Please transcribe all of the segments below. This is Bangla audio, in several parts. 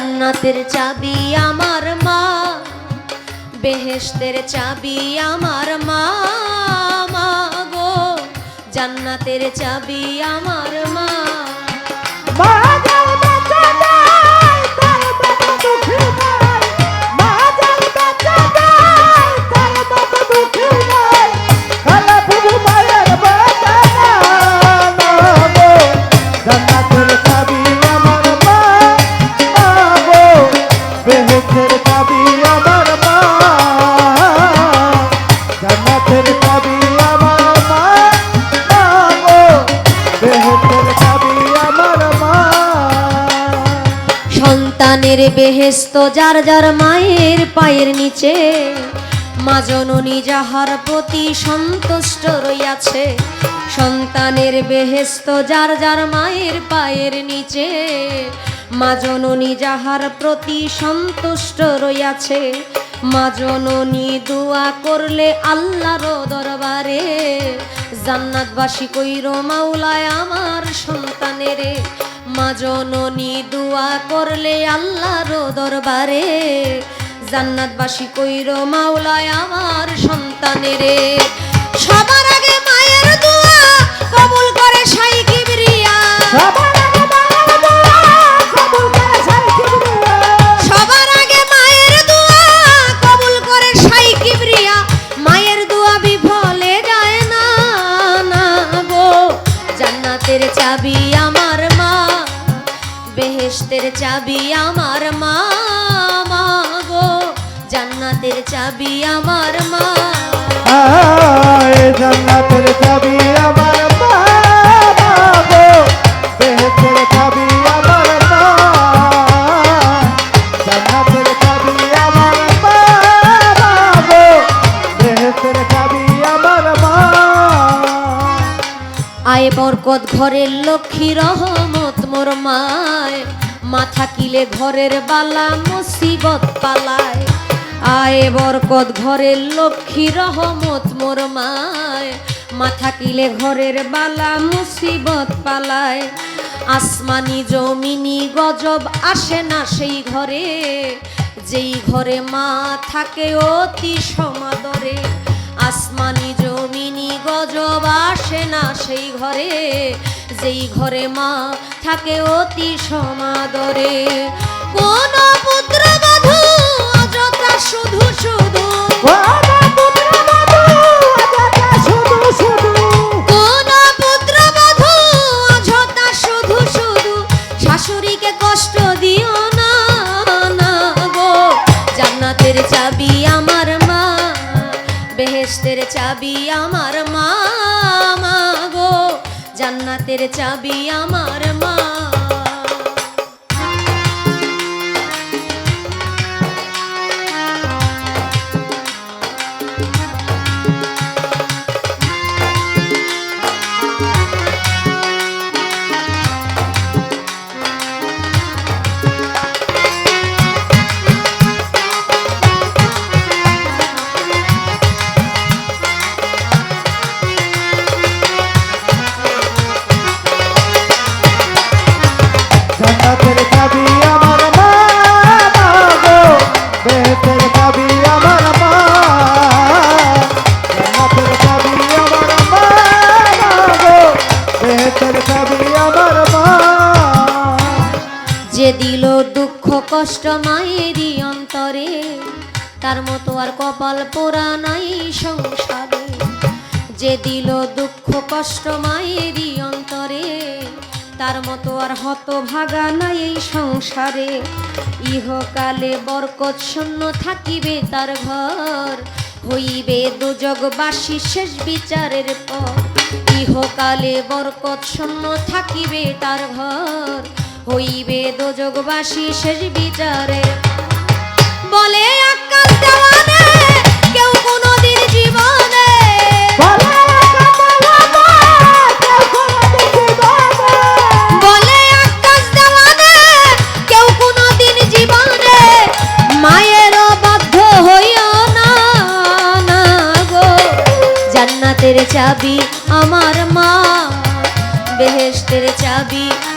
জান্নাতের চাবি আমার মা বেহেশতের চাবি আমার মা মা গো। জান্নাতের চাবি আমার মা। সন্তানের বেহেস্ত, যার যার মায়ের পায়ের নিচে, মা জননী যাহার প্রতি সন্তুষ্ট রইয়াছে, সন্তানের বেহেস্ত, যার যার মায়ের পায়ের নিচে, মা জননী যাহার প্রতি সন্তুষ্ট রইয়াছে, মা জননী দোয়া করলে আল্লাহর দরবারে, জান্নাতবাসী কইর মাওলায় আমার সন্তানেরে মা জননী দোয়া করলে আল্লাহর দরবারে, জান্নাতবাসী কইর মাওলায় আমার সন্তানেরে। সবার আগে মায়ের দোয়া কবুল করে সাই কিবরিয়া জান্নাতের চাবি আমার মা, বেহেস্তের চাবি আমার মা মা গো, জান্নাতের চাবি আমার মা। জান্নাতের চাবি আমার আয় বরকত, ঘরের লক্ষ্মী রহমত মোর মায়। মাথা কিলে ঘরের বালা মুসিবত পালায়। আয় বরকত, ঘরের লক্ষ্মী রহমত মোর মায়। মাথা কিলে ঘরের বালা মুসিবত পালায়। আসমানি জমিনি গজব আসে না সেই ঘরে। যেই ঘরে মা থাকে অতি সমাদরে। আসমানি জমিনি গজব আসে না সেই ঘরে। যেই ঘরে মা থাকে অতি সমাদরে। কোন পুত্র বধূ অযথা শুধু শুধু। শাশুড়িকে কষ্ট দিও না না গো। জান্নাতের চাবি চাবি আমার মা গো। জান্নাতের চাবি আমার মা। যে দিল দুঃখ কষ্ট মায়েরই অন্তরে, তার মতো আর কপাল পোড়া নাই সংসারে। যে দিল দুঃখ কষ্ট মায়েরই অন্তরে, তার মতো আর হত ভাগা নাই এই সংসারে। ইহকালে বরকত শূন্য থাকিবে তার ঘর, হইবে দুজগবাসী শেষ বিচারের পর। ইহকালে বরকত শূন্য থাকিবে তার ঘর হইবে দোজগবাসী শেষ বিচারে। বলে আকাশ দেওয়ানে কেউ কোনোদিন জীবনে। চাবি আমার মা বেহেশতের চাবি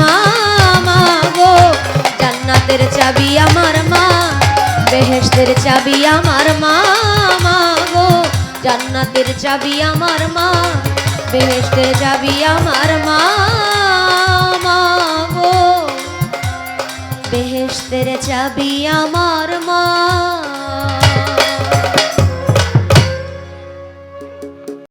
মা মা গো। জান্নাতের চাবি আমার মা, বেহেশতের চাবি আমার মা মা গো। জান্নাতের চাবি আমার মা, বেহেশতের চাবি আমার মা মা গো। বেহেশতের চাবি আমার মা।